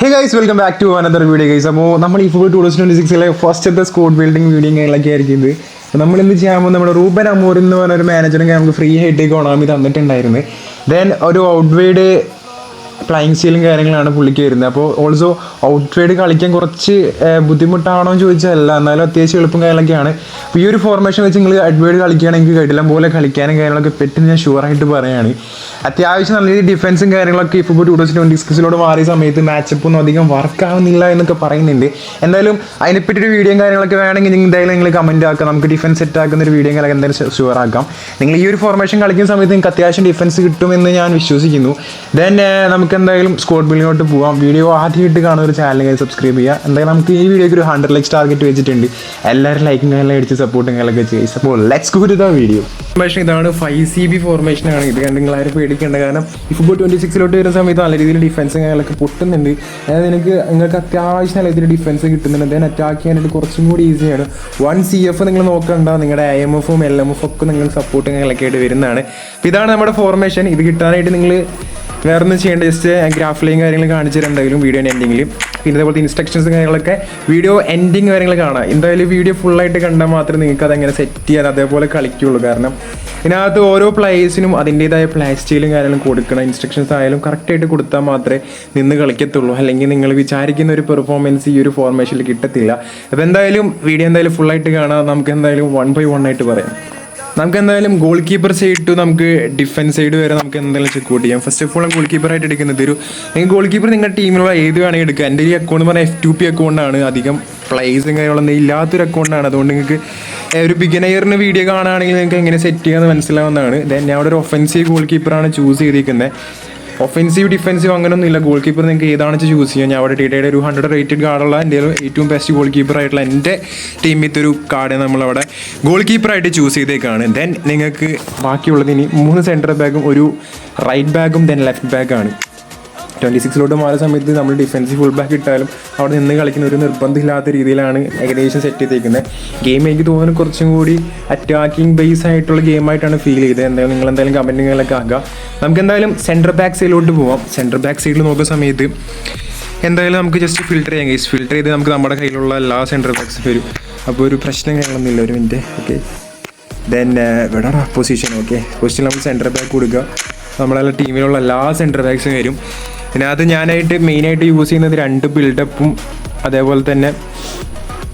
Hey guys welcome back to another video guys അപ്പോൾ നമ്മൾ ഈ ഫുൾ ടൂ തൗസൻഡ് ട്വന്റി സിക്സിലെ ഫസ്റ്റത്തെ സ്കോഡ് ബിൽഡിംഗ് വീഡിയോ കാര്യങ്ങളൊക്കെ ആയിരിക്കും ഇത്. നമ്മൾ എന്ത് പോകുന്നത് നമ്മുടെ റൂബൻ അമൂർ എന്ന് പറഞ്ഞ ഒരു മാനേജറിനെ നമുക്ക് ഫ്രീ ആയിട്ട് കൊണാമി തന്നിട്ടുണ്ടായിരുന്നു. ദെൻ ഒരു ഔട്ട്വേഡ് ഫ്ലൈങ് സ്റ്റീലും കാര്യങ്ങളാണ് പുള്ളിക്ക് വരുന്നത്. അപ്പോൾ ഓൾസോ ഔട്ട് സൈഡ് കളിക്കാൻ കുറച്ച് ബുദ്ധിമുട്ടാണോ എന്ന് ചോദിച്ചാലല്ല. എന്നാലും അത്യാവശ്യം എളുപ്പം കാര്യങ്ങളൊക്കെയാണ്. ഈ ഒരു ഫോർമേഷൻ വെച്ച് നിങ്ങൾ അഡ്വേഡ് കളിക്കുകയാണെങ്കിൽ കഴിയില്ല പോലെ കളിക്കാനും കാര്യങ്ങളൊക്കെ പെട്ടെന്ന് ഞാൻ ഷുവറായിട്ട് പറയുകയാണ് അത്യാവശ്യം നല്ല രീതിയിൽ ഡിഫൻസും കാര്യങ്ങളൊക്കെ ഇപ്പോൾ ടൂ തൗസൻഡ് ട്വന്റി സിക്സിലോട് മാറിയ സമയത്ത് മാച്ചപ്പ് ഒന്നും അധികം വർക്ക് ആവുന്നില്ല എന്നൊക്കെ പറയുന്നുണ്ട്. എന്തായാലും അതിനെപ്പറ്റി ഒരു വീഡിയോയും കാര്യങ്ങളൊക്കെ വേണമെങ്കിൽ നിങ്ങൾ എന്തായാലും നിങ്ങൾ കമന്റ് ആക്കാം. നമുക്ക് ഡിഫൻസ് സെറ്റ് ആക്കുന്ന ഒരു വീഡിയോ കാര്യങ്ങൾ എന്തായാലും ഷുവർ ആക്കാം. നിങ്ങൾ ഈ ഒരു ഫോർമേഷൻ കളിക്കുന്ന സമയത്ത് നിങ്ങൾക്ക് അത്യാവശ്യം ഡിഫൻസ് കിട്ടുമെന്ന് ഞാൻ വിശ്വസിക്കുന്നു. ദെൻ നമുക്ക് എന്തായാലും സ്കോഡ് ബില്ലിങ്ങോട്ട് പോകാം വീഡിയോ ആദ്യമായിട്ട് കാണുന്ന ഒരു ചാനൽ സബ്സ്ക്രൈബ് ചെയ്യുക. എന്തായാലും നമുക്ക് ഈ വീഡിയോക്ക് ഒരു ഹൺഡ്രഡ് ലൈക്സ് ടാർഗറ്റ് വെച്ചിട്ടുണ്ട്. എല്ലാവരും ലൈക്കും എല്ലാം അടിച്ച് സപ്പോർട്ടും കാര്യങ്ങളൊക്കെ ചെയ്യും അപ്പോൾ let's go to the video formation ഇതാണ്. ഫൈവ് സി ബി ഫോർമേഷൻ ആണ്. ഇത് കണ്ട് നിങ്ങൾ പേടിക്കേണ്ട കാരണം ഇപ്പോൾ ട്വന്റി സിക്സിലോട്ട് വരുന്ന സമയത്ത് നല്ല രീതിയിൽ ഡിഫൻസ് കാര്യങ്ങളൊക്കെ പൊട്ടുന്നുണ്ട്. അതായത് നിങ്ങൾക്ക് നിങ്ങൾക്ക് അത്യാവശ്യം നല്ല രീതിയിൽ ഡിഫൻസ് കിട്ടുന്നുണ്ട്. ദെൻ അറ്റാക്ക് ചെയ്യാനായിട്ട് കുറച്ചും കൂടി ഈസിയാണ് വൺ സി എഫ് നിങ്ങൾ നോക്കണ്ട. നിങ്ങളുടെ ഐ എം എഫും എൽ എം എഫ് ഒക്കെ നിങ്ങൾ സപ്പോർട്ടും കാര്യങ്ങളൊക്കെ ആയിട്ട് വരുന്നതാണ്. ഇതാണ് നമ്മുടെ ഫോർമേഷൻ ഇത് കിട്ടാനായിട്ട് നിങ്ങൾ വേറെ ഒന്നും ചെയ്യേണ്ട ജസ്റ്റ് ഗ്രാഫിലെയും കാര്യങ്ങൾ കാണിച്ചിട്ടുണ്ടെങ്കിലും വീഡിയോ എൻഡിങ്ങിലും പിന്നെ അതേപോലത്തെ ഇൻസ്ട്രക്ഷൻസ് കാര്യങ്ങളൊക്കെ വീഡിയോ എൻഡിങ് കാര്യങ്ങൾ കാണാം. എന്തായാലും വീഡിയോ ഫുള്ളായിട്ട് കണ്ടാൽ മാത്രമേ നിങ്ങൾക്ക് അതെങ്ങനെ സെറ്റ് ചെയ്യാൻ അതേപോലെ കളിക്കുള്ളൂ. കാരണം ഇതിനകത്ത് ഓരോ പ്ലേയേഴ്സിനും അതിന്റെതായ പ്ലേ സ്റ്റൈലും കാര്യങ്ങളും കൊടുക്കണം. ഇൻസ്ട്രക്ഷൻസ് ആയാലും കറക്റ്റായിട്ട് കൊടുത്താൽ മാത്രമേ നിന്ന് കളിക്കത്തുള്ളൂ. അല്ലെങ്കിൽ നിങ്ങൾ വിചാരിക്കുന്ന ഒരു പെർഫോമൻസ് ഈ ഒരു ഫോർമേഷനിൽ കിട്ടത്തില്ല. അപ്പോൾ എന്തായാലും വീഡിയോ എന്തായാലും ഫുള്ളായിട്ട് കാണാം. നമുക്ക് എന്തായാലും വൺ ബൈ വൺ ആയിട്ട് പറയാം. നമുക്ക് എന്തായാലും ഗോൾ കീപ്പർ സൈഡ് ടു നമുക്ക് ഡിഫൻസ് സൈഡ് വരെ നമുക്ക് എന്തായാലും ചെക്ക്ഔട്ട് ചെയ്യാം. First of all goal keeper ആയിട്ട് എടുക്കുന്നത് ഒരു നിങ്ങൾ ഗോൾ കീപ്പർ നിങ്ങളുടെ ടീമിലുള്ള ഏത് വേണമെങ്കിൽ എടുക്കുക. എന്റെ ഈ അക്കൗണ്ട് പറഞ്ഞാൽ എഫ് ടു പി അക്കൗണ്ടാണ് അധികം പ്ലേസും കാര്യങ്ങളൊന്നും ഇല്ലാത്തൊരു അക്കൗണ്ടാണ് അതുകൊണ്ട് നിങ്ങൾക്ക് ഒരു ബിഗിനയറിന് വീഡിയോ കാണുകയാണെങ്കിൽ നിങ്ങൾക്ക് എങ്ങനെ സെറ്റ് ചെയ്യാമെന്ന് മനസ്സിലാവുന്നതാണ്. ദെൻ ഞാൻ അവിടെ ഒരു ഒഫൻസീവ് ഗോൾ കീപ്പറാണ് ചൂസ് ചെയ്തിരിക്കുന്നത്. ഒഫൻസീവ് ഡിഫൻസീവ് അങ്ങനെയൊന്നും ഇല്ല ഗോൾ കീപ്പർ നിങ്ങൾക്ക് ഏതാണ് ചൂസ് ചെയ്യാം. ഞാൻ അവിടെ ടിയുടെ ഒരു ഹൺഡ്രഡ് റേറ്റഡ് കാർഡുള്ള എന്റെ ഏറ്റവും ബെസ്റ്റ് ഗോൾ കീപ്പർ ആയിട്ടുള്ള എന്റെ ടീമിത്തെ ഒരു കാർഡ് നമ്മളവിടെ ഗോൾ കീപ്പറായിട്ട് ചൂസ് ചെയ്തേക്കാണ്. ദെൻ നിങ്ങൾക്ക് ബാക്കിയുള്ളത് ഇനി മൂന്ന് സെന്റർ ബാഗും ഒരു റൈറ്റ് ബാഗും ദെൻ ലെഫ്റ്റ് ബാഗാണ് ട്വന്റി സിക്സിലോട്ട് മാറിയ സമയത്ത് നമ്മൾ ഡിഫൻസീവ് ഫുൾ ബാക്ക് ഇട്ടാലും അവിടെ നിന്ന് കളിക്കുന്ന ഒരു നിർബന്ധമില്ലാത്ത രീതിയിലാണ് ഏകദേശം സെറ്റ് ചെയ്തേക്കുന്നത് ഗെയിം എനിക്ക് തോന്നുന്നു കുറച്ചും കൂടി അറ്റാക്കിംഗ് ബേസ് ആയിട്ടുള്ള ഗെയിമായിട്ടാണ് ഫീൽ ചെയ്തത്. എന്തായാലും നിങ്ങൾ എന്തായാലും കമന്റുകളൊക്കെ ആക്കുക. നമുക്ക് എന്തായാലും സെന്റർ ബാക്ക് സൈഡിലോട്ട് പോവാം. സെന്റർ ബാക്ക് സൈഡിൽ നോക്കുന്ന സമയത്ത് എന്തായാലും നമുക്ക് ജസ്റ്റ് ഫിൽറ്റർ ചെയ്യാം ഗൈസ് ഫിൽറ്റർ ചെയ്ത് നമുക്ക് നമ്മുടെ കയ്യിലുള്ള എല്ലാ സെന്റർ ബാക്സും വരും അപ്പോൾ ഒരു പ്രശ്നം കാണുന്നില്ല ഒരു മിനിറ്റ് ഓക്കെ ദെൻ ഇവിടെ പൊസിഷൻ ഓക്കെ പൊസിഷൻ നമ്മൾ സെന്റർ ബാക്ക് കൊടുക്കുക. നമ്മളെ ടീമിലുള്ള എല്ലാ സെന്റർ ബാക്സും വരും. ഇതിനകത്ത് ഞാനായിട്ട് മെയിനായിട്ട് യൂസ് ചെയ്യുന്നത് രണ്ട് ബിൽഡപ്പും അതേപോലെ തന്നെ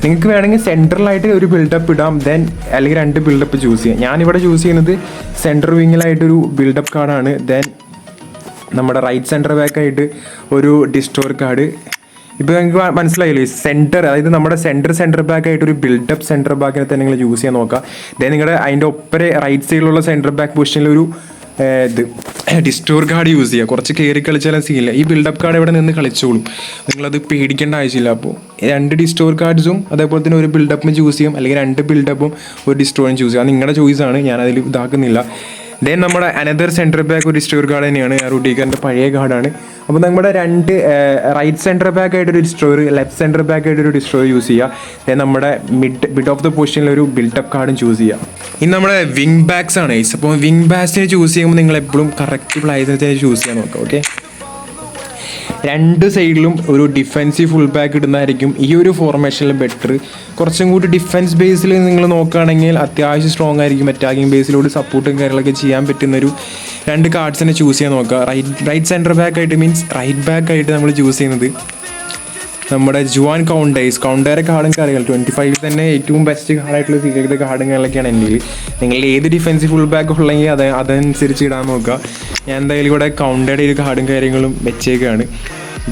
നിങ്ങൾക്ക് വേണമെങ്കിൽ സെൻട്രലായിട്ട് ഒരു ബിൽഡപ്പ് ഇടാം ദെൻ അല്ലെങ്കിൽ രണ്ട് ബിൽഡപ്പ് ചൂസ് ചെയ്യാം. ഞാനിവിടെ ചൂസ് ചെയ്യുന്നത് സെൻട്രൽ വിങ്ങിലായിട്ടൊരു ബിൽഡപ്പ് കാർഡാണ് ദെൻ നമ്മുടെ റൈറ്റ് സെന്റർ ബാക്കായിട്ട് ഒരു ഡിസ്റ്റോർ കാർഡ് ഇപ്പോൾ നിങ്ങൾക്ക് മനസ്സിലായില്ലേ? സെന്റർ അതായത് നമ്മുടെ സെന്റർ സെന്റർ ബാക്ക് ആയിട്ട് ഒരു ബിൽഡപ്പ് സെന്റർ ബാക്കിനെ തന്നെ നിങ്ങൾ യൂസ് ചെയ്യാൻ നോക്കുക. ദെൻ നിങ്ങളുടെ അതിന്റെ ഒപ്പരെ റൈറ്റ് സൈഡിലുള്ള സെന്റർ ബാക്ക് പൊസിഷനിൽ ഒരു ഇത് ഡിസ്റ്റോർ കാർഡ് യൂസ് ചെയ്യുക കുറച്ച് കയറി കളിച്ചാലും സീനില്ല ഈ ബിൽഡപ്പ് കാർഡ് ഇവിടെ നിന്ന് കളിച്ചോളും? നിങ്ങളത് പേടിക്കേണ്ട ആവശ്യമില്ല. അപ്പോൾ രണ്ട് ഡിസ്റ്റോർ കാർഡ്സും അതേപോലെ തന്നെ ഒരു ബിൽഡപ്പും ചൂസ് ചെയ്യും. അല്ലെങ്കിൽ രണ്ട് ബിൽഡപ്പും ഒരു ഡിസ്റ്റോറും ചൂസ് ചെയ്യും. അത് നിങ്ങളുടെ ചോയ്സാണ് ഞാനതിൽ ഇതാക്കുന്നില്ല. ദെൻ നമ്മുടെ അനദർ സെന്റർ ബാക്ക് ഒരു സ്റ്റോർ ഗാർഡ് തന്നെയാണ്. റുട്ടീക്കറിന്റെ പഴയ ഗാർഡാണ് അപ്പോൾ നമ്മുടെ രണ്ട് റൈറ്റ് സെന്റർ ബാക്ക് ആയിട്ടൊരു ഡിസ്ട്രോയർ ലെഫ്റ്റ് സെന്റർ ബാക്ക് ആയിട്ടൊരു ഡിസ്ട്രോയർ യൂസ് ചെയ്യുക ദെൻ നമ്മുടെ മിഡ് മിഡ് ഓഫ് ദ പൊസിഷനിൽ ഒരു ബിൽഡപ്പ് കാർഡും ചൂസ് ചെയ്യുക ഇനി നമ്മുടെ വിങ് ബാക്സ് ആണ്. അപ്പോൾ വിങ് ബാക്സിനെ ചൂസ് ചെയ്യുമ്പോൾ നിങ്ങൾ എപ്പോഴും കറക്റ്റ് പ്ലേസിനെ ചൂസ് ചെയ്യാൻ നോക്കുക ഓക്കെ രണ്ട് സൈഡിലും ഒരു ഡിഫൻസീവ് ഫുൾ ബാക്ക് ഇടുന്നതായിരിക്കും ഈ ഒരു ഫോർമേഷനിൽ ബെറ്റർ കുറച്ചും കൂടി ഡിഫൻസ് ബേസിൽ നിങ്ങൾ നോക്കുകയാണെങ്കിൽ അത്യാവശ്യം സ്ട്രോങ് ആയിരിക്കും. അറ്റാക്കിംഗ് ബേസിലൂടെ സപ്പോർട്ടും കാര്യങ്ങളൊക്കെ ചെയ്യാൻ പറ്റുന്ന ഒരു രണ്ട് കാർഡ്സിനെ ചൂസ് ചെയ്യാൻ നോക്കുക. റൈറ്റ് റൈറ്റ് സെന്റർ ബാക്ക് ആയിട്ട് മീൻസ് റൈറ്റ് ബാക്ക് ആയിട്ട് നമ്മൾ ചൂസ് ചെയ്യുന്നത്. നമ്മുടെ ജുവാൻ കൗണ്ടേഴ്സ് കൗണ്ടേറെ കാർഡും കാര്യങ്ങൾ ട്വന്റി ഫൈവിൽ തന്നെ ഏറ്റവും ബെസ്റ്റ് കാർഡായിട്ടുള്ള ചെയ്ത കാർഡും കാര്യങ്ങളൊക്കെയാണ് എന്റെ നിങ്ങൾ ഏത് ഡിഫൻസീവ് ഫുൾ ബാക്ക് ഉള്ളെങ്കിൽ അത് അതനുസരിച്ച് ഇടാൻ നോക്കുക. ഞാൻ എന്തായാലും ഇവിടെ കൗണ്ടേടെ ഒരു കാർഡും കാര്യങ്ങളും വെച്ചേക്കാണ്.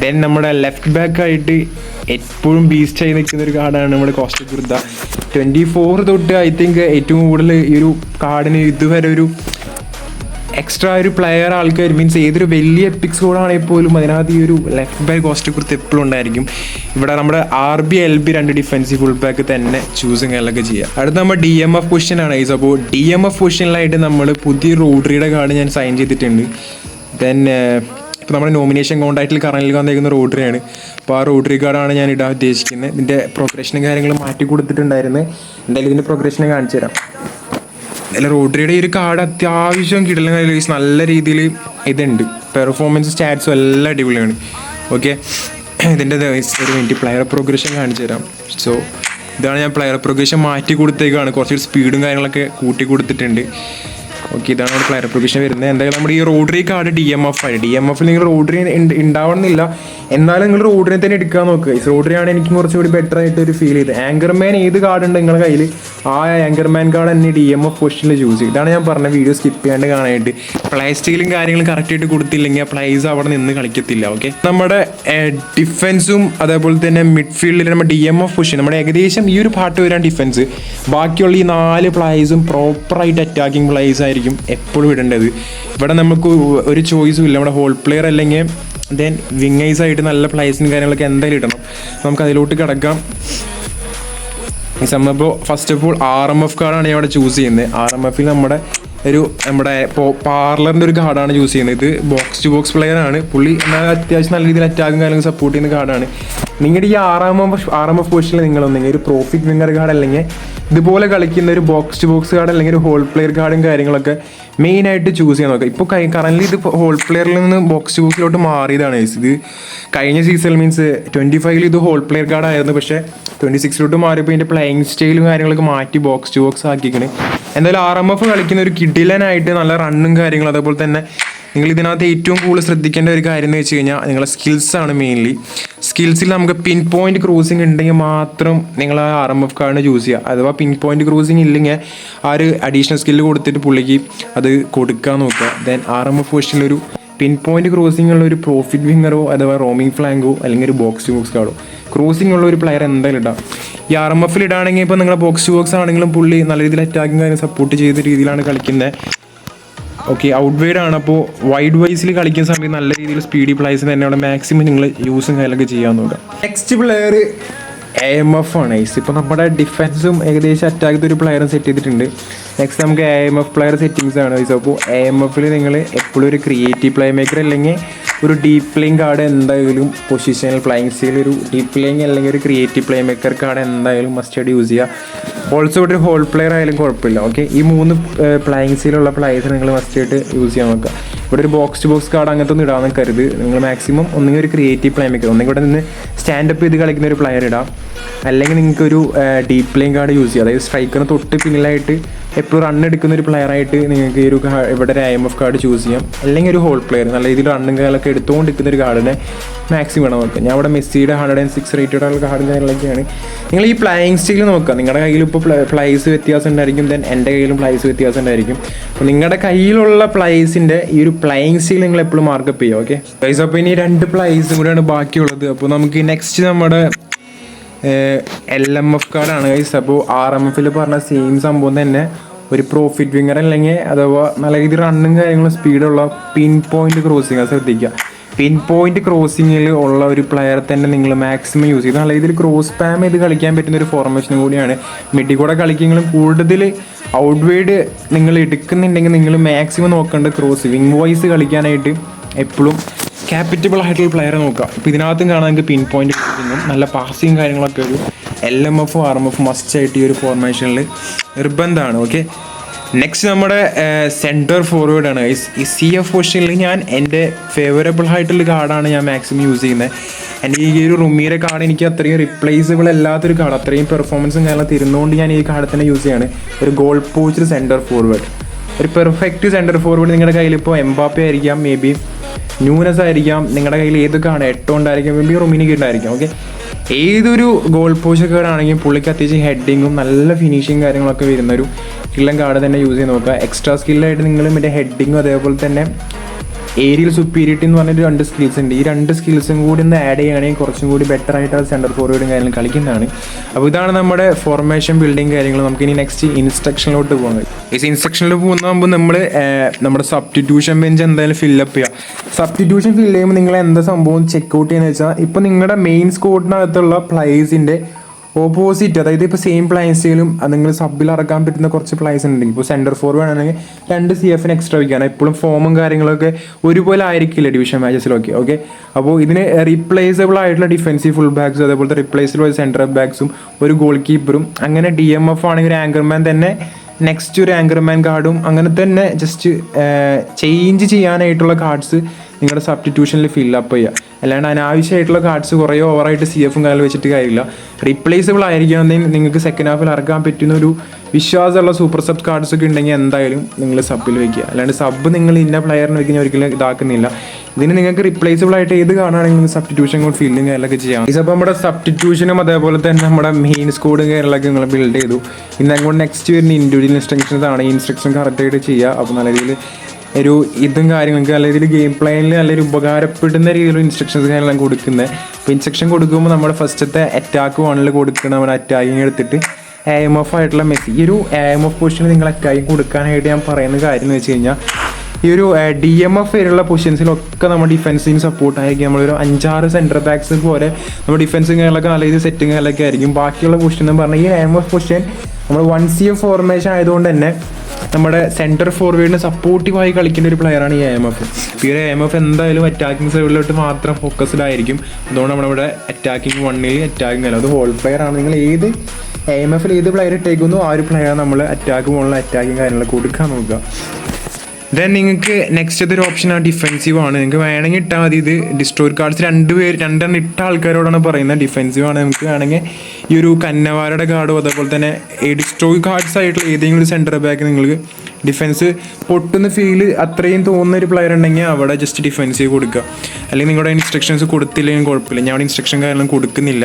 ദെൻ നമ്മുടെ ലെഫ്റ്റ് ബാക്ക് ആയിട്ട് എപ്പോഴും ബീസ്റ്റ് ആയി നിൽക്കുന്ന ഒരു കാർഡാണ് നമ്മുടെ കോസ്റ്റ് കുർത്ത ട്വന്റി ഫോർ തൊട്ട് ഐ തിങ്ക് ഏറ്റവും കൂടുതൽ ഈ ഒരു കാർഡിന് ഇതുവരെ ഒരു എക്സ്ട്രാ ഒരു പ്ലെയർ ആൾക്കാർ മീൻസ് ഏതൊരു വലിയ പിക്സ് കൂടാണെങ്കിൽ പോലും അതിനകത്ത് ഈ ഒരു ലെഫ്റ്റ് ബാക്ക് കോസ്റ്റ് കുറിച്ച് എപ്പോഴും ഉണ്ടായിരിക്കും. ഇവിടെ നമ്മുടെ ആർ ബി എൽ ബി രണ്ട് ഡിഫൻസീവ് ഫുൾ ബാക്ക് തന്നെ ചൂസും കാര്യങ്ങളൊക്കെ ചെയ്യാം അടുത്ത നമ്മൾ ഡി എം എഫ് പൊസിഷൻ ആണ് ഈസ് അപ്പോൾ ഡി എം എഫ് പൊസിഷനിലായിട്ട് നമ്മൾ പുതിയ റോഡ്രിയുടെ കാർഡ് ഞാൻ സൈൻ ചെയ്തിട്ടുണ്ട്. ദെൻ ഇപ്പോൾ നമ്മുടെ നോമിനേഷൻ കോൺടാക്റ്റിൽ കറങ്ങിൽ വന്നേക്കുന്ന റോഡ്രിയാണ്. അപ്പോൾ ആ റോഡ്രി കാർഡാണ് ഞാൻ ഇടാൻ ഉദ്ദേശിക്കുന്നത്. ഇതിന്റെ പ്രോഗ്രഷനും കാര്യങ്ങളും മാറ്റി കൊടുത്തിട്ടുണ്ടായിരുന്നു. എന്തായാലും ഇതിന്റെ പ്രോഗ്രഷനെ കാണിച്ചു തരാം അല്ല റോഡ്രിയുടെ ഈ ഒരു കാർഡ് അത്യാവശ്യം കിടല നല്ല രീതിയിൽ ഇതുണ്ട്. പെർഫോമൻസ് സ്റ്റാറ്റ്സും എല്ലാം അടിപൊളിയാണ്. ഓക്കെ ഇതിന്റെ ഒരു മിനിറ്റ് പ്ലെയർ പ്രോഗ്രഷൻ കാണിച്ചു തരാം. സോ ഇതാണ് ഞാൻ പ്ലെയർ പ്രോഗ്രഷൻ മാറ്റി കൊടുത്തേക്കാണ്. കുറച്ച് സ്പീഡും കാര്യങ്ങളൊക്കെ കൂട്ടി കൊടുത്തിട്ടുണ്ട്. ഓക്കെ ഇതാണ് നമ്മുടെ പ്ലെയർ പ്രോഗ്രഷൻ വരുന്നത്. എന്തായാലും നമ്മുടെ ഈ Rodri card D M F ആണ്. ഡി എം എഫിൽ നിങ്ങൾ റോഡറി ഉണ്ടാവണമെന്നില്ല എന്നാലും നിങ്ങൾ റോഡറിനെ തന്നെ എടുക്കാൻ നോക്കുക ഈ റോഡറി ആണ് എനിക്ക് കുറച്ചുകൂടി ബെറ്റർ ആയിട്ട് ഒരു ഫീൽ ചെയ്ത് ആങ്കർമാൻ ഏത് കാർഡ് ഉണ്ട് നിങ്ങളുടെ കയ്യിൽ? ആ ആങ്കർമാൻ കാർഡ് തന്നെ D M F position choose ചെയ്യും. ഇതാണ് ഞാൻ പറഞ്ഞ വീഡിയോ സ്കിപ്പ് ചെയ്യാണ്ട് കാണാനായിട്ട്. പ്ലേ സ്റ്റൈലും കാര്യങ്ങളും കറക്റ്റായിട്ട് കൊടുത്തില്ലെങ്കിൽ ആ പ്ലേസ് അവിടെ നിന്ന് കളിക്കത്തില്ല ഓക്കെ നമ്മുടെ ഡിഫൻസും അതേപോലെ തന്നെ മിഡ്ഫീൽഡിൽ നമ്മുടെ ഡി എം എഫ് പൊസിഷൻ നമ്മുടെ ഏകദേശം ഈ ഒരു പാട്ട് വരാൻ ഡിഫൻസ് ബാക്കിയുള്ള ഈ നാല് പ്ലേസും പ്രോപ്പറായിട്ട് അറ്റാക്കിംഗ് പ്ലേസ് ആയിരിക്കും എപ്പോഴും ഇടേണ്ടത്. ഇവിടെ നമുക്ക് ഒരു ചോയ്സും ഇല്ല. നമ്മുടെ ഹോൾ പ്ലെയർ അല്ലെങ്കിൽ ദെൻ വിങ്ങൈസ് ആയിട്ട് നല്ല പ്ലേസിനും കാര്യങ്ങളൊക്കെ എന്തായാലും ഇടണം. നമുക്ക് അതിലോട്ട് കിടക്കാം. ഈ സംഭവം first of all R M F കാർഡാണ് ഞാൻ ഇവിടെ ചൂസ് ചെയ്യുന്നത്. ആർ എം എഫിൽ നമ്മുടെ ഒരു നമ്മുടെ പാർലറിന്റെ ഒരു കാർഡാണ് യൂസ് ചെയ്യുന്നത്. ഇത് ബോക്സ് ടു ബോക്സ് പ്ലെയർ ആണ്. പുള്ളി എന്നാൽ അത്യാവശ്യം നല്ല രീതിയിൽ അറ്റാക്കും കാര്യങ്ങളും സപ്പോർട്ട് ചെയ്യുന്ന കാർഡാണ് നിങ്ങളുടെ ഈ ആറാം എം എഫ് പൊസിഷനിൽ നിങ്ങളൊന്നെങ്കിൽ ഒരു പ്രോഫിറ്റ് വിങ്ങർ കാർഡ് അല്ലെങ്കിൽ ഇതുപോലെ കളിക്കുന്ന ഒരു ബോക്സ് ടു ബോക്സ് കാർഡ് അല്ലെങ്കിൽ ഒരു ഹോൾ പ്ലെയർ കാർഡും കാര്യങ്ങളൊക്കെ മെയിൻ ആയിട്ട് ചൂസ് ചെയ്യാൻ നോക്കുക ഇപ്പോൾ കറന്റ് ഇത് ഹോൾ പ്ലെയറിൽ നിന്ന് ബോക്സ് ടു ബോക്സിലോട്ട് മാറിയതാണ് ഇത് കഴിഞ്ഞ സീസൺ മീൻസ് ട്വന്റി ഫൈവിൽ ഇത് ഹോൾ പ്ലെയർ കാർഡായിരുന്നു പക്ഷേ ട്വന്റി സിക്സിലോട്ട് മാറിയപ്പോൾ ഇതിന്റെ പ്ലേയിങ് സ്റ്റൈലും കാര്യങ്ങളൊക്കെ മാറ്റി ബോക്സ് ടു ബോക്സ് ആക്കിക്കണ് എന്തായാലും ആർ എം എഫ് കളിക്കുന്ന ഒരു കിഡിലനായിട്ട് നല്ല റണ്ണും കാര്യങ്ങളും അതേപോലെ തന്നെ നിങ്ങൾ ഇതിനകത്ത് ഏറ്റവും കൂടുതൽ ശ്രദ്ധിക്കേണ്ട ഒരു കാര്യം എന്ന് വെച്ച് കഴിഞ്ഞാൽ നിങ്ങളെ സ്കിൽസ് ആണ് മെയിൻലി സ്കിൽസിൽ നമുക്ക് പിൻ പോയിന്റ് ക്രൂസിംഗ് ഉണ്ടെങ്കിൽ മാത്രം നിങ്ങൾ ആ ആർ എം എഫ് കാർഡിന് ചൂസ് ചെയ്യുക. അഥവാ പിൻ പോയിന്റ് ക്രൂസിംഗ് ഇല്ലെങ്കിൽ ആ ഒരു അഡീഷണൽ സ്കില്ല് കൊടുത്തിട്ട് പുള്ളിക്ക് അത് കൊടുക്കാൻ നോക്കുക. ദെൻ ആർ എം എഫ് പൊസിഷനിൽ ഒരു പിൻ പോയിന്റ് ക്രോസിംഗ് ഉള്ള ഒരു പ്രോഫിറ്റ് വിങ്ങറോ അഥവാ റോമിംഗ് ഫ്ലാങ്കോ അല്ലെങ്കിൽ ഒരു ബോക്സ് ബോക്സ് കാർഡോ ക്രോസിംഗ് ഉള്ള ഒരു പ്ലെയർ എന്തായാലും ഇടാം. ഈ ആർ എം എഫിൽ ഇടാണെങ്കിൽ ഇപ്പോൾ നിങ്ങളുടെ ബോക്സ് ബോക്സ് ആണെങ്കിലും പുള്ളി നല്ല രീതിയിൽ അറ്റാക്കിങ് കാര്യം സപ്പോർട്ട് ചെയ്ത രീതിയിലാണ് കളിക്കുന്നത്. ഓക്കെ ഔട്ട് വൈഡ് ആണ് അപ്പോൾ വൈഡ് വൈസിൽ കളിക്കുന്ന സമയത്ത് നല്ല രീതിയിൽ സ്പീഡി പ്ലേസ് തന്നെയാണ് മാക്സിമം നിങ്ങൾ യൂസും കാര്യങ്ങളൊക്കെ ചെയ്യാൻ നോക്കുക next player A M F ആണ്. ഇപ്പോൾ നമ്മുടെ ഡിഫൻസും ഏകദേശം അറ്റാക്കത്തെ ഒരു പ്ലെയറും സെറ്റ് ചെയ്തിട്ടുണ്ട്. നെക്സ്റ്റ് നമുക്ക് A M F player settings ആണ് ഐസ് അപ്പോൾ എ എം എഫിൽ നിങ്ങൾ എപ്പോഴും ഒരു ക്രിയേറ്റീവ് പ്ലേ മേക്കർ അല്ലെങ്കിൽ ഒരു ഡീപ്പ് പ്ലേയിങ് കാർഡ് എന്തായാലും പൊസിഷനിൽ പ്ലേയിങ് സ്റ്റൈൽ ഒരു ഡീപ്പ് പ്ലേയിങ് അല്ലെങ്കിൽ ഒരു ക്രിയേറ്റീവ് പ്ലേ മേക്കർ കാർഡ് എന്തായാലും മസ്റ്റ് ആയിട്ട് യൂസ് ചെയ്യുക ഓൾസോ ഒരു ഹോൾ പ്ലെയർ ആയാലും കുഴപ്പമില്ല ഓക്കെ ഈ മൂന്ന് പ്ലേയിങ് സ്റ്റൈലുള്ള പ്ലേയേഴ്സ് നിങ്ങൾ മസ്റ്റ് ആയിട്ട് യൂസ് ചെയ്യാൻ നോക്കുക. ഇവിടെ ഒരു ബോക്സ് ടു ബോക്സ് കാർഡ് അങ്ങനത്തെ ഒന്നും ഇടാൻ കരുത്. നിങ്ങൾ മാക്സിമം ഒന്നെങ്കിൽ ഒരു ക്രിയേറ്റീവ് പ്ലേ മേക്കർ ഒന്നെങ്കിൽ ഇവിടെ നിന്ന് സ്റ്റാൻഡപ്പ് ചെയ്ത് കളിക്കുന്ന ഒരു പ്ലെയർ ഇടാം. അല്ലെങ്കിൽ നിങ്ങൾക്ക് ഒരു ഡീപ് പ്ലേയിങ് കാർഡ് യൂസ് ചെയ്യാം. അതായത് സ്ട്രൈക്കറിന് തൊട്ട് പിന്നിലായിട്ട് എപ്പോഴും റൺ എടുക്കുന്ന ഒരു പ്ലെയർ ആയിട്ട് നിങ്ങൾക്ക് ഈ ഒരു ഇവിടെ ഒരു I M F card choose ചെയ്യാം. അല്ലെങ്കിൽ ഒരു ഹോൾ പ്ലെയർ നല്ല രീതിയിൽ റണ്ണും കാലൊക്കെ എടുത്തുകൊണ്ടിരിക്കുന്ന ഒരു കാർഡിനെ മാക്സിമം വേണം നോക്കുക ഞാൻ അവിടെ മെസ്സിയുടെ ഹൺഡ്രഡ് ആൻഡ് സിക്സ് റേറ്റഡ് ഉള്ള കാർഡും കാര്യങ്ങളൊക്കെയാണ് നിങ്ങൾ ഈ പ്ലേയിങ് സ്റ്റൈൽ നോക്കുക. നിങ്ങളുടെ കയ്യിൽ ഇപ്പോൾ പ്ലേസ് വ്യത്യാസം ഉണ്ടായിരിക്കും. ദെൻ എന്റെ കയ്യിലും പ്ലേസ് വ്യത്യാസം ഉണ്ടായിരിക്കും. അപ്പോൾ നിങ്ങളുടെ കയ്യിലുള്ള പ്ലേസിന്റെ ഈ ഒരു പ്ലേയിങ് സ്റ്റൈൽ നിങ്ങൾ എപ്പോഴും മാർക്കപ്പ് ചെയ്യുക ഓക്കെ പ്ലേസ് അപ്പോൾ ഇനി രണ്ട് പ്ലേസും കൂടെയാണ് ബാക്കിയുള്ളത്. അപ്പോൾ നമുക്ക് നെക്സ്റ്റ് നമ്മുടെ എൽ എം എഫ് കാർഡാണ് ഗൈസ് അപ്പോൾ ആർ എം എഫിൽ പറഞ്ഞ സെയിം സംഭവം തന്നെ. ഒരു പ്രോഫിറ്റ് വിങ്ങർ അല്ലെങ്കിൽ അഥവാ നല്ല രീതിയിൽ റണ്ണും കാര്യങ്ങളും സ്പീഡുള്ള പിൻ പോയിന്റ് ക്രോസിങ് അത് ശ്രദ്ധിക്കുക പിൻ പോയിന്റ് ക്രോസിങ്ങിൽ ഉള്ള ഒരു പ്ലെയർ തന്നെ നിങ്ങൾ മാക്സിമം യൂസ് ചെയ്ത്. നല്ല രീതിയിൽ ക്രോസ് സ്പാം ചെയ്ത് കളിക്കാൻ പറ്റുന്ന ഒരു ഫോർമേഷൻ കൂടിയാണ്. മിഡി കൂടെ കളിക്കുമെങ്കിലും കൂടുതൽ ഔട്ട് വൈഡ് നിങ്ങൾ എടുക്കുന്നുണ്ടെങ്കിൽ നിങ്ങൾ മാക്സിമം നോക്കേണ്ട ക്രോസ് വിങ് വൈസ് കളിക്കാനായിട്ട് എപ്പോഴും ക്യാപിറ്റബിൾ ആയിട്ടുള്ള പ്ലെയറെ നോക്കുക ഇപ്പോൾ ഇതിനകത്തും കാണാൻ നിങ്ങൾക്ക് പിൻ പോയിന്റ് നല്ല പാസിങ് കാര്യങ്ങളൊക്കെ ഒരു എൽ എം എഫും ആർ എം എഫും മസ്റ്റ് ആയിട്ട് ഈ ഒരു ഫോർമേഷനിൽ നിർബന്ധമാണ്. ഓക്കെ നെക്സ്റ്റ് നമ്മുടെ സെന്റർ ഫോർവേഡ് ആണ്. ഈ സി എഫ് പൊസിഷനിൽ ഞാൻ എന്റെ ഫേവറബിൾ ആയിട്ടുള്ള കാർഡാണ് ഞാൻ മാക്സിമം യൂസ് ചെയ്യുന്നത് എന്റെ ഈ ഒരു റുമീരെ കാർഡ് എനിക്ക് അത്രയും റിപ്ലേസബിൾ അല്ലാത്തൊരു കാർഡ് അത്രയും പെർഫോമൻസും കാര്യങ്ങളും തരുന്നതുകൊണ്ട് ഞാൻ ഈ കാർഡ് തന്നെ യൂസ് ചെയ്യാണ്. ഒരു ഗോൾ പോസ്റ്റ് സെന്റർ ഫോർവേഡ് ഒരു പെർഫെക്റ്റ് സെന്റർ ഫോർവേഡ് നിങ്ങളുടെ കയ്യിൽ ഇപ്പോൾ എംബാപ്പെ ആയിരിക്കാം മേ ബി ന്യൂനസ് ആയിരിക്കാം നിങ്ങളുടെ കയ്യിൽ ഏതൊക്കെയാണ് എട്ടോ ഉണ്ടായിരിക്കാം മേ ബി റൊമിനിക്ക് ഉണ്ടായിരിക്കാം ഓക്കെ ഏതൊരു ഗോൾ പോസ്റ്റ് ആണെങ്കിലും പുള്ളിക്ക് അത്യാവശ്യം ഹെഡിങ്ങും നല്ല ഫിനിഷിങ് കാര്യങ്ങളൊക്കെ വരുന്നൊരു കില്ലൻ കാർഡ് തന്നെ യൂസ് ചെയ്ത് നോക്കുക. എക്സ്ട്രാ സ്കില്ലായിട്ട് നിങ്ങൾ മറ്റേ ഹെഡിങ്ങും അതേപോലെ തന്നെ ഏരിയൽ സുപ്പീരിയറ്റി എന്ന് പറഞ്ഞൊരു രണ്ട് സ്കിൽസ് ഉണ്ട്. ഈ രണ്ട് സ്കിൽസും കൂടി ഒന്ന് ആഡ് ചെയ്യുകയാണെങ്കിൽ കുറച്ചും കൂടി ബെറ്റർ ആയിട്ട് അത് സെന്റർ ഫോർവേഡും കാര്യങ്ങളും കളിക്കുന്നതാണ്. അപ്പോൾ ഇതാണ് നമ്മുടെ ഫോർമേഷൻ ബിൽഡിംഗ് കാര്യങ്ങൾ. നമുക്ക് ഇനി നെക്സ്റ്റ് ഇൻസ്ട്രക്ഷനിലോട്ട് പോകുന്നത് ഈ ഇൻസ്ട്രക്ഷനിൽ പോകുന്ന മുമ്പ് നമ്മൾ നമ്മുടെ സബ്സ്റ്റിറ്റ്യൂഷൻ ബെഞ്ച് എന്തായാലും ഫില്ലപ്പ് ചെയ്യുക സബ്സ്റ്റിറ്റ്യൂഷൻ ഫില്ല് ചെയ്യുമ്പോൾ നിങ്ങൾ എന്താ സംഭവം ചെക്ക് ഔട്ട് ചെയ്യുന്നത് വെച്ചാൽ ഇപ്പോൾ നിങ്ങളുടെ മെയിൻ സ്കോട്ടിനകത്തുള്ള പ്ലേസിന്റെ ഓപ്പോസിറ്റ് അതായത് ഇപ്പോൾ സെയിം പ്ലൈൻസിലും നിങ്ങൾ സബിൽ ഇറക്കാൻ പറ്റുന്ന കുറച്ച് പ്ലയൻസ് ഉണ്ടെങ്കിൽ ഇപ്പോൾ സെന്റർ ഫോർ വേണമെങ്കിൽ രണ്ട് സി എഫിന് എക്സ്ട്രാ വയ്ക്കുകയാണ് എപ്പോഴും ഫോമും കാര്യങ്ങളൊക്കെ ഒരുപോലെ ആയിരിക്കില്ല ഡിവിഷൻ മാച്ചസിലൊക്കെ ഓക്കെ അപ്പോൾ ഇതിന് റീപ്ലേസബിൾ ആയിട്ടുള്ള ഡിഫൻസീവ് ഫുൾ ബാക്സ് അതേപോലത്തെ റീപ്ലേസബിൾ സെന്റർ ബാക്സും ഒരു ഗോൾ കീപ്പറും അങ്ങനെ ഡി എം എഫ് ആണെങ്കിൽ ആങ്കർമാൻ തന്നെ നെക്സ്റ്റ് ഒരു ആങ്കർമാൻ കാർഡും അങ്ങനെ തന്നെ ജസ്റ്റ് ചേഞ്ച് ചെയ്യാനായിട്ടുള്ള കാർഡ്സ് നിങ്ങളുടെ സബ്സ്റ്റിറ്റ്യൂഷനിൽ ഫില്ലപ്പ് ചെയ്യുക. അല്ലാണ്ട് അനാവശ്യമായിട്ടുള്ള കാർഡ്സ് കുറേ ഓവറായിട്ട് സി എഫും കാര്യം വെച്ചിട്ട് കാര്യമില്ല. റീപ്ലേസബിൾ ആയിരിക്കണമെങ്കിൽ നിങ്ങൾക്ക് സെക്കൻഡ് ഹാഫിൽ ഇറക്കാൻ പറ്റുന്ന ഒരു വിശ്വാസമുള്ള സൂപ്പർ സബ് കാർഡ്സ് ഒക്കെ ഉണ്ടെങ്കിൽ എന്തായാലും നിങ്ങൾ സബിൽ വെക്കുക. അല്ലാണ്ട് സബ് നിങ്ങൾ ഇന്ന പ്ലെയറിന് വെക്കുന്ന ഒരിക്കലും ഇതാക്കുന്നില്ല. ഇതിന് നിങ്ങൾക്ക് റിപ്ലേസബിൾ ആയിട്ട് ഏത് കാണുകയാണെങ്കിലും സബ്സ്റ്റിറ്റ്യൂഷൻ കൊണ്ട് ഫീൽഡിങ് കാര്യങ്ങളൊക്കെ ചെയ്യാം. ഇതിപ്പോൾ നമ്മുടെ സബ്സ്റ്റിറ്റ്യൂഷനും അതേപോലെ തന്നെ നമ്മുടെ മെയിൻ സ്കോഡും കാര്യങ്ങളൊക്കെ നിങ്ങൾ ബിൽഡ് ചെയ്തു. ഇന്ന് അങ്ങോട്ട് നെക്സ്റ്റ് വരുന്ന ഇൻഡിവിജ്വൽ ഇൻസ്ട്രക്ഷൻസ് ആണ്. ഈ ഇൻസ്ട്രക്ഷൻ കറക്റ്റായിട്ട് ചെയ്യുക. അപ്പോൾ നല്ല രീതിയിൽ ഒരു ഇതും കാര്യങ്ങൾക്ക് നല്ല രീതിയിൽ ഗെയിം പ്ലേയിൽ നല്ലൊരു ഉപകാരപ്പെടുന്ന രീതിയിലുള്ള ഇൻസ്ട്രക്ഷൻസ് കാര്യങ്ങളും കൊടുക്കുന്നത്. അപ്പോൾ ഇൻസ്ട്രക്ഷൻ കൊടുക്കുമ്പോൾ നമ്മൾ ഫസ്റ്റത്തെ അറ്റാക്ക് വണ്ണിൽ കൊടുക്കണം നമ്മുടെ അറ്റാക്കിങ് എടുത്തിട്ട് എ എം എഫ് ആയിട്ടുള്ള മെസ്സി. ഈ ഒരു എ എം എഫ് പൊസിഷനിൽ നിങ്ങൾ അറ്റാക്കിങ് കൊടുക്കാനായിട്ട് ഞാൻ പറയുന്ന കാര്യം എന്ന് വെച്ച് കഴിഞ്ഞാൽ ഈ ഒരു ഡി എം എഫ് വരെയുള്ള പൊസിഷൻസിലൊക്കെ നമ്മൾ ഡിഫൻസിന് സപ്പോർട്ട് ആയിരിക്കും. നമ്മളൊരു അഞ്ചാറ് സെന്റർ ബാക്സ് പോലെ നമ്മൾ ഡിഫൻസും കാര്യങ്ങളൊക്കെ നല്ല രീതിയിൽ സെറ്റിംഗ് കാര്യങ്ങളൊക്കെ ആയിരിക്കും. ബാക്കിയുള്ള പൊസിഷൻ എന്ന് പറഞ്ഞാൽ ഈ എം എഫ് പൊസിഷൻ നമ്മൾ വൺ സി എഫ് ഫോർമേഷൻ ആയതുകൊണ്ട് തന്നെ നമ്മുടെ സെന്റർ ഫോർവേഡിന് സപ്പോർട്ടീവായി കളിക്കുന്ന ഒരു പ്ലെയറാണ് ഈ എം എഫ് ഈ ഒരു എം എഫ് എന്തായാലും അറ്റാക്കിംഗ് സൈഡിലോട്ട് മാത്രം ഫോക്കസ്ഡ് ആയിരിക്കും അതുകൊണ്ട് നമ്മളിവിടെ അറ്റാക്കിംഗ് വണ്ണിൽ അറ്റാക്കിംഗ് അല്ല. അത് ഹോൾ പ്ലെയർ ആണ്. നിങ്ങൾ ഏത് എം എഫിൽ ഏത് പ്ലെയർ ഇട്ടേക്കുന്നു ആ ഒരു പ്ലെയർ നമ്മൾ അറ്റാക്ക് പോലുള്ള അറ്റാക്കിങ് കാര്യങ്ങളൊക്കെ കൊടുക്കാൻ നോക്കുക. ദെൻ നിങ്ങൾക്ക് നെക്സ്റ്റ് ഓപ്ഷൻ ആണ് ഡിഫെൻസീവ് ആണ്. നിങ്ങൾക്ക് വേണമെങ്കിൽ ഇട്ടാൽ മതി. ഇത് ഡിസ്ട്രോർ കാർഡ്സ് രണ്ട് പേര് രണ്ടെണ്ണം ഇട്ട ആൾക്കാരോടാണ് പറയുന്നത്. ഡിഫെൻസീവ് ആണ്. നിങ്ങൾക്ക് വേണമെങ്കിൽ ഈ ഒരു കന്നവാരുടെ കാർഡും അതേപോലെ തന്നെ ഡിസ്ട്രോയ് കാർഡ്സ് ആയിട്ടുള്ള ഏതെങ്കിലും ഒരു സെന്റർ ബാക്ക് നിങ്ങൾക്ക് ഡിഫെൻസ് പൊട്ടുന്ന ഫീൽ അത്രയും തോന്നുന്ന ഒരു പ്ലെയർ ഉണ്ടെങ്കിൽ അവിടെ ജസ്റ്റ് ഡിഫെൻസീവ് കൊടുക്കുക. അല്ലെങ്കിൽ നിങ്ങളുടെ ഇൻസ്ട്രക്ഷൻസ് കൊടുത്തില്ലെങ്കിൽ കുഴപ്പമില്ല. ഞാൻ അവിടെ ഇൻസ്ട്രക്ഷൻ കാര്യങ്ങളും കൊടുക്കുന്നില്ല.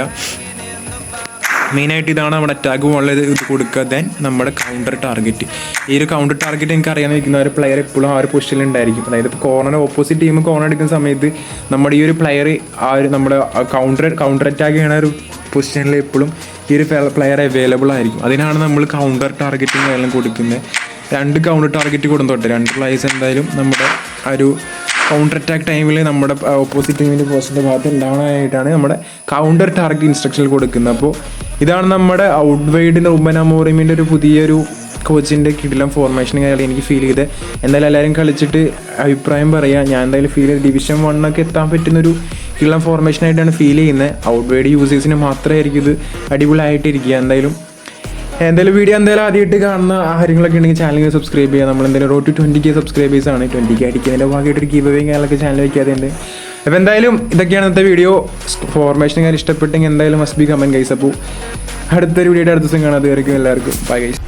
മെയിനായിട്ട് ഇതാണ് നമ്മുടെ അറ്റാക്ക് ഉള്ളത്. ഇത് കൊടുക്കുക. ദെൻ നമ്മുടെ കൗണ്ടർ ടാർഗറ്റ് ഈ ഒരു കൗണ്ടർ ടാർഗറ്റ് എനിക്ക് അറിയാൻ ഒരു പ്ലെയർ എപ്പോഴും ആ ഒരു പൊസിഷനിൽ ഉണ്ടായിരിക്കും. അതായത് ഇപ്പോൾ കോർണർ ഓപ്പോസിറ്റ് ടീം കോർണർ എടുക്കുന്ന സമയത്ത് നമ്മുടെ ഈ ഒരു പ്ലെയർ ആ ഒരു നമ്മുടെ കൗണ്ടർ കൗണ്ടർ അറ്റാക്ക് ചെയ്യണ ഒരു പൊസിഷനിൽ എപ്പോഴും ഈ ഒരു പ്ലെയർ അവൈലബിൾ ആയിരിക്കും. അതിനാണ് നമ്മൾ കൗണ്ടർ ടാർഗറ്റിംഗ് എല്ലാം കൊടുക്കുന്നത്. രണ്ട് കൗണ്ടർ ടാർഗറ്റ് കൊടുത്തോട്ടെ. രണ്ട് പ്ലേയേഴ്സ് എന്തായാലും നമ്മുടെ ആ ഒരു കൗണ്ടർ അറ്റാക്ക് ടൈമിൽ നമ്മുടെ ഓപ്പോസിറ്റ് ടീമിന്റെ പോസ്റ്റിന്റെ ഭാഗത്ത് ഉണ്ടാവാനായിട്ടാണ് നമ്മുടെ കൗണ്ടർ ടാർഗറ്റ് ഇൻസ്ട്രക്ഷൻ കൊടുക്കുന്നത്. അപ്പോൾ ഇതാണ് നമ്മുടെ ഔട്ട് വൈഡിന്റെ ഉമ്മൻ അമോറിമിന്റെ ഒരു പുതിയൊരു കോച്ചിന്റെ കിടിലം ഫോർമേഷൻ കാര്യങ്ങളും എനിക്ക് ഫീൽ ചെയ്ത് എന്തായാലും എല്ലാവരും കളിച്ചിട്ട് അഭിപ്രായം പറയാം. ഞാൻ എന്തായാലും ഫീൽ ചെയ്ത് ഡിവിഷൻ വണ്ണൊക്കെ എത്താൻ പറ്റുന്നൊരു കിടിലം ഫോർമേഷനായിട്ടാണ് ഫീൽ ചെയ്യുന്നത്. ഔട്ട് വൈഡ് യൂസേഴ്സിന് മാത്രമായിരിക്കും ഇത് അടിപൊളിയായിട്ടിരിക്കുക. എന്തായാലും എന്തായാലും വീഡിയോ എന്തായാലും ആദ്യമായിട്ട് കാണുന്ന കാര്യങ്ങളൊക്കെ ഉണ്ടെങ്കിൽ ചാനൽ സബ്സ്ക്രൈബ് ചെയ്യുക. നമ്മൾ എന്തായാലും road to twenty K subscribers ആണ്. ട്വന്റി കെ അടിക്കുന്നതിന്റെ ഭാഗമായിട്ട് ഒരു ഗീവ് കാര്യങ്ങളൊക്കെ ചാനൽ വയ്ക്കാതെ ഉണ്ട്. അപ്പോൾ എന്തായാലും ഇതൊക്കെയാണ് ഇന്നത്തെ വീഡിയോ ഫോർമേഷൻ കാര്യം ഇഷ്ടപ്പെട്ടെങ്കിൽ എന്തായാലും മസ്റ്റ് ബി കമന്റ് ഗൈസ് അപ്പോൾ അടുത്തൊരു വീഡിയോയുടെ അടുത്ത ദിവസം കാണാതെ എല്ലാവർക്കും. Bye guys